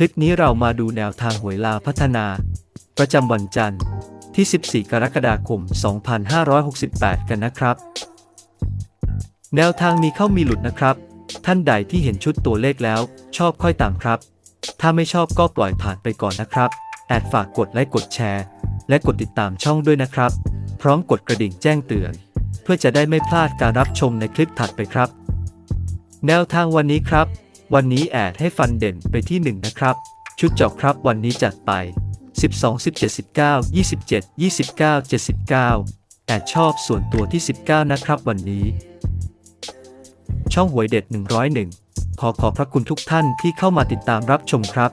ลิปนี้เรามาดูแนวทางหวยลาวพัฒนา ประจำวันจันทร์ที่ 14 กรกฎาคม 2568 กันนะครับ แนวทางมีเข้ามีหลุดนะครับ ท่านใดที่เห็นชุดตัวเลขแล้ว ชอบค่อยตามครับ ถ้าไม่ชอบก็ปล่อยผ่านไปก่อนนะครับ แอดฝากกดไลค์กดแชร์ และกดติดตามช่องด้วยนะครับ พร้อมกดกระดิ่งแจ้งเตือน เพื่อจะได้ไม่พลาดการรับชมในคลิปถัดไปครับ แนวทางวันนี้ครับ วันนี้แอดให้ฟันเด่นไปที่ 1 นะครับ ชุดเจาะครับวันนี้จัดไป 12 17 19 27 29 79 แอดชอบส่วนตัวที่ 19 นะครับวันนี้ ช่องหวยเด็ด 101 ขอขอบพระคุณทุกท่านที่เข้ามาติดตามรับชมครับ